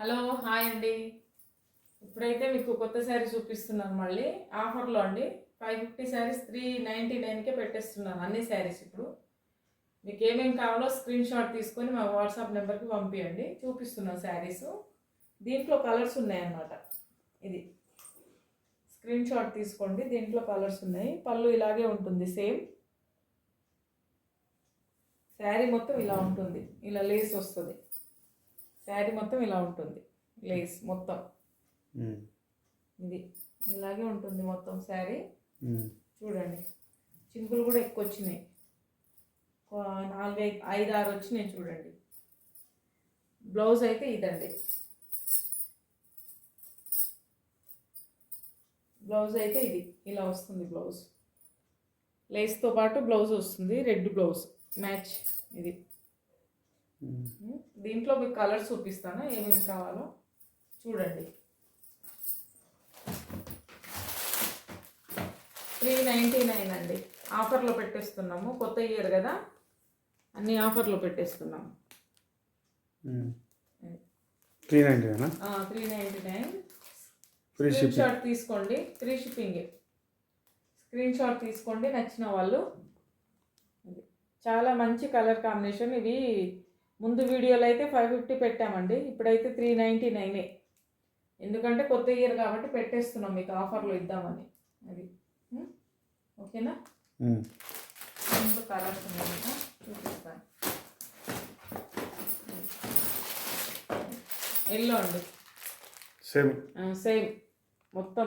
Hello hi అండి. ఇప్పుడైతే మీకు కొత్త శారీ చూపిస్తున్నాను మళ్ళీ. ఆఫర్లో అండి. Five fifty saris three ninety నైన్కే పెట్టేస్తున్నాను అన్ని శారీస్ ఇప్పుడు. మీకు ఏమేమి కావాలో స్క్రీన్ షాట్ తీసుకొని మా వాట్సాప్ నెంబర్కి పంపించండి చూపిస్తున్నాను శారీస్. దీంట్లో కలర్స్ ఉన్నాయన్నమాట. ఇది. స్క్రీన్ షాట్ తీసుకోండి. దీంట్లో కలర్స్ ఉన్నాయి. పళ్ళు ఇలాగే ఉంటుంది సేమ్ శారీ మొత్తం ఇలా ఉంటుంది. ఇలా లేస్ వస్తుంది. శారీ మొత్తం ఇలా ఉంటుంది. లేస్ మొత్తం. ఇది. ఇలాగే ఉంటుంది మొత్తం శారీ. చూడండి. చింపులు కూడా ఎక్కువ వచ్చినాయి. నాలుగు ఐదు ఐదు ఆరు వచ్చినాయి చూడండి. బ్లౌజ్ అయితే ఇదండి. బ్లౌజ్ అయితే ఇది. ఇలా వస్తుంది బ్లౌజ్. లేస్తో పాటు బ్లౌజ్ వస్తుంది. Red blouse. మ్యాచ్. ఇది. దీంట్లో మీకు కలర్స్ చూపిస్తాను ఏమేమి కావాలో చూడండి. త్రీ నైంటీ నైన్ అండి. ఆఫర్లో పెట్టేస్తున్నాము కొత్త ఇయర్ కదా? అన్ని ఆఫర్లో పెట్టేస్తున్నాము. త్రీ నైంటీనా three ninety nine. Screen shot తీసుకోండి ఫ్రీ షిప్పింగ్. స్క్రీన్ షాట్ తీసుకోండి నచ్చిన వాళ్ళు. చాలా మంచి కలర్ కాంబినేషన్. ఇవి ముందు వీడియోలో అయితే ఫైవ్ ఫిఫ్టీ పెట్టామండి. ఇప్పుడైతే త్రీ నైంటీ నైనే ఎందుకంటే కొత్త ఇయర్ కాబట్టి పెట్టేస్తున్నాం మీకు ఆఫర్లో ఇద్దామని. అది? ఓకేనా? ఇంట్లో కలర్స్ ఉన్నాయి చూపిస్తాను ఎల్లో అండి. సేమ్ సేమ్ మొత్తం.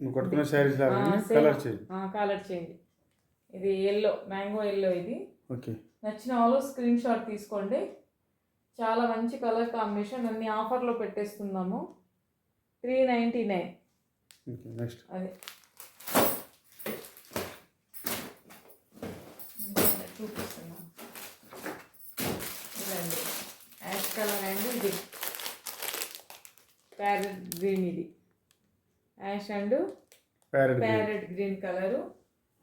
నువ్వు కట్టుకున్న శారీస్ same. కలర్ చేయి కలర్ చేంజ్ ఇది ఎల్లో మ్యాంగో ఎల్లో ఇది. ఓకే. నచ్చిన వాళ్ళు స్క్రీన్ షాట్ తీసుకోండి. చాలా మంచి కలర్ కాంబినేషన్ అన్ని ఆఫర్లో పెట్టేస్తున్నాము. Three ninety nine. నెక్స్ట్. అది. ఇదండి. యాష్ కలర్ అండ్ ఇది. ప్యారెట్ గ్రీన్ ఇది. Ash and parrot green. Colour.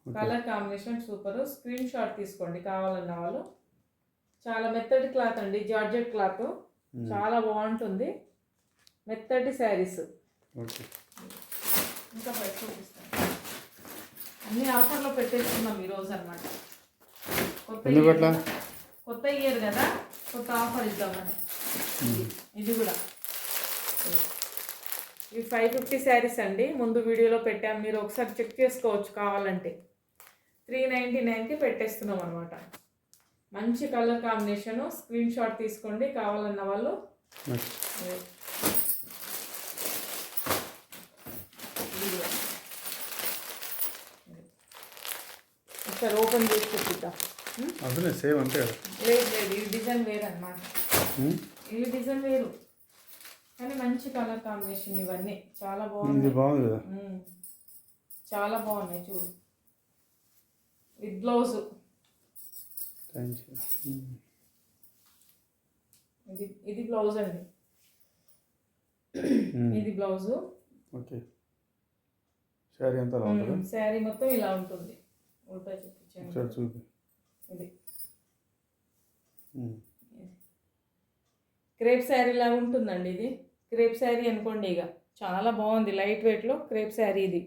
Colour combination super. Screenshot తీసుకోండి. కావాలన్న వాళ్ళు చాలా మెత్తటి క్లాత్ అండి జార్జెట్ క్లాత్. చాలా బాగుంటుంది. మెత్తటి శారీస్. ఇంకా బయట చూపిస్తాను. అన్ని ఆఫర్లో పెట్టేస్తున్నాం ఈరోజు అనమాట కొత్త కొత్త ఇయర్ కదా. కొత్త ఆఫర్ ఇద్దామని. ఇది కూడా. ఇవి ఫైవ్ ఫిఫ్టీ శారీస్ అండి. ముందు వీడియోలో పెట్టాం. మీరు ఒకసారి చెక్ చేసుకోవచ్చు కావాలంటే. త్రీ నైంటీ నైన్కి పెట్టేస్తున్నాం అనమాట మంచి కలర్ కాంబినేషను స్క్రీన్ షాట్ తీసుకోండి కావాలన్న వాళ్ళు. ఒకసారి ఓపెన్ చేసి చూపిద్దాం? అదే సేమ్ అంతే కదా. లేదు లేదు ఈ డిజైన్ వేరు అనమాట ఈ డిజైన్ వేరు. కానీ మంచి కలర్ కాంబినేషన్ ఇవన్నీ. చాలా బాగుంది కదా. మ్మ్. చాలా బాగున్నాయి చూడు. With blouse. ఇది ఇది బ్లౌజ్ అండి. ఉమ్, ఇది బ్లౌజు ఓకే శారీ అలా ఉంటుందా? శారీ మొత్తం ఇలా ఉంటుంది. ఉల్టా చూపించాను ఒకసారి చూపి. ఇది. క్రేప్ శారీ లాగా ఉంటుందండి ఇది. క్రేప్ శారీ అనుకోండి ఇక. చాలా బాగుంది లైట్ వెయిట్లో క్రేప్ శారీ ఇది.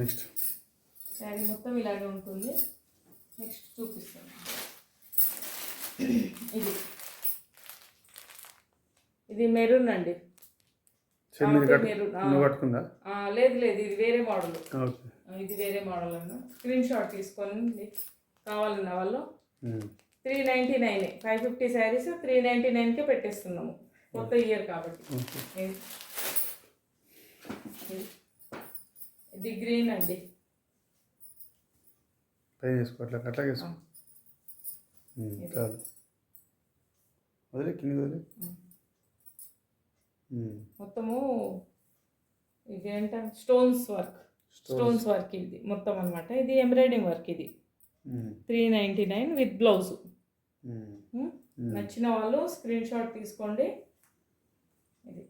నెక్స్ట్ శారీ మొత్తం ఇలాగే ఉంటుంది. నెక్స్ట్ చూపిస్తాను. ఇది. ఇది మెరూన్ అండి. మెరూన్ లేదు లేదు ఇది వేరే మోడల్. ఇది వేరే మోడల్ అన్న. స్క్రీన్ షాట్ తీసుకొని కావాలన్న వాళ్ళు. Three ninety nine five fifty saris three ninety నైన్కే పెట్టేస్తున్నాము. కొత్త ఇయర్ కాబట్టి. ఇది. గ్రీన్ అండి. పైన వేసుకో అట్లా అట్లా ఇది. చాలు. వదిలే కింద వదిలే. మొత్తము ఇదేంట స్టోన్స్ వర్క్. స్టోన్స్. వర్క్ ఇది మొత్తం అన్నమాట. ఇది ఎంబ్రాయిడింగ్ వర్క్ ఇది. Three ninety nine with blouse. నచ్చిన వాళ్ళు స్క్రీన్ షాట్ తీసుకోండి. ఇది.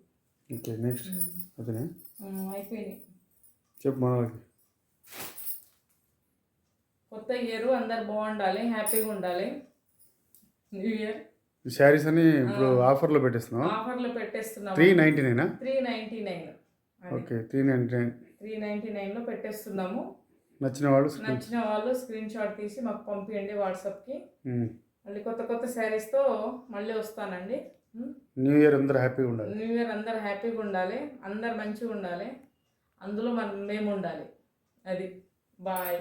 Okay next. అతనే అయిపోయినాయి చెప్పు మన వాళ్ళకి కొత్త ఇయర్ అందరు బాగుండాలి హ్యాపీగా ఉండాలి. న్యూ ఇయర్ ఈ శారీస్ అని ఇప్పుడు ఆఫర్లో పెట్టేస్తున్నాం ఆఫర్లో పెట్టేస్తున్నాం త్రీ నైంటీ నైనా three ninety nine okay three ninety nine three ninety నైన్లో పెట్టేస్తున్నాము. నచ్చిన వాళ్ళు నచ్చిన వాళ్ళు స్క్రీన్ షాట్ తీసి మాకు పంపించండి వాట్సాప్కి. మళ్ళీ కొత్త కొత్త శారీస్తో మళ్ళీ వస్తానండి? న్యూ ఇయర్ అందరూ హ్యాపీగా ఉండాలి. న్యూ ఇయర్ అందరు హ్యాపీగా ఉండాలి. అందరు మంచిగా ఉండాలి. అందులో మనం మేము ఉండాలి. అది. బాయ్